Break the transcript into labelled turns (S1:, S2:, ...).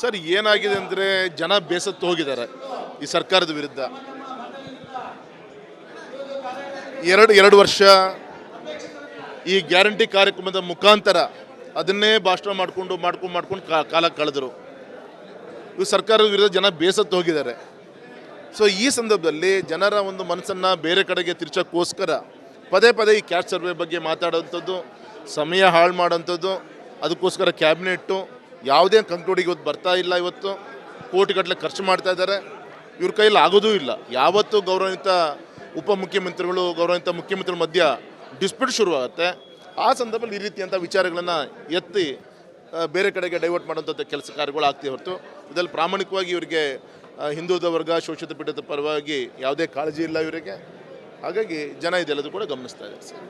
S1: Sir, ಏನಾಗಿದೆ ಅಂದರೆ ಜನ ಬೇಸತ್ತು ಹೋಗಿದ್ದಾರೆ ಈ ಸರ್ಕಾರದ ವಿರುದ್ಧ. ಎರಡು ಎರಡು ವರ್ಷ ಈ ಗ್ಯಾರಂಟಿ ಕಾರ್ಯಕ್ರಮದ ಮುಖಾಂತರ ಅದನ್ನೇ ಭಾಷಣ ಮಾಡಿಕೊಂಡು, ಮಾಡ್ಕೊಂಡು ಮಾಡ್ಕೊಂಡು ಕಾಲ ಕಳೆದರು. ಇವು ಸರ್ಕಾರದ ವಿರುದ್ಧ ಜನ ಬೇಸತ್ತು ಹೋಗಿದ್ದಾರೆ. ಸೊ ಈ ಸಂದರ್ಭದಲ್ಲಿ ಜನರ ಒಂದು ಮನಸ್ಸನ್ನು ಬೇರೆ ಕಡೆಗೆ ತಿರ್ಚೋಕ್ಕೋಸ್ಕರ ಪದೇ ಪದೇ ಈ ಕ್ಯಾಶ್ ಸರ್ವೆ ಬಗ್ಗೆ ಮಾತಾಡೋವಂಥದ್ದು ಸಮಯ ಹಾಳು ಮಾಡೋಂಥದ್ದು, ಅದಕ್ಕೋಸ್ಕರ ಕ್ಯಾಬಿನೆಟ್ಟು ಯಾವುದೇ ಕಂಕ್ಲೂಡಿಗೆ ಇವತ್ತು ಬರ್ತಾ ಇಲ್ಲ ಇವತ್ತು. ಕೋಟಿಗಟ್ಟಲೆ ಖರ್ಚು ಮಾಡ್ತಾ ಇದ್ದಾರೆ. ಇವ್ರ ಕೈಯಲ್ಲಿ ಆಗೋದೂ ಇಲ್ಲ. ಯಾವತ್ತೂ ಗೌರವಾನ್ವಿತ ಉಪಮುಖ್ಯಮಂತ್ರಿಗಳು, ಗೌರವಾನ್ವಿತ ಮುಖ್ಯಮಂತ್ರಿಗಳ ಮಧ್ಯ ಡಿಸ್ಪ್ಯೂಟ್ ಶುರುವಾಗುತ್ತೆ. ಆ ಸಂದರ್ಭದಲ್ಲಿ ಈ ರೀತಿಯಂಥ ವಿಚಾರಗಳನ್ನು ಎತ್ತಿ ಬೇರೆ ಕಡೆಗೆ ಡೈವರ್ಟ್ ಮಾಡುವಂಥ ಕೆಲಸ ಕಾರ್ಯಗಳು ಆಗ್ತಿ ಹೊರತು. ಇದರಲ್ಲಿ ಪ್ರಾಮಾಣಿಕವಾಗಿ ಇವರಿಗೆ ಹಿಂದುಳಿದ ವರ್ಗ, ಶೋಷಿತ ಪೀಠದ ಪರವಾಗಿ ಯಾವುದೇ ಕಾಳಜಿ ಇಲ್ಲ ಇವರಿಗೆ. ಹಾಗಾಗಿ ಜನ ಇದೆಲ್ಲದೂ ಕೂಡ ಗಮನಿಸ್ತಾ ಇದ್ದಾರೆ, ಸರ್.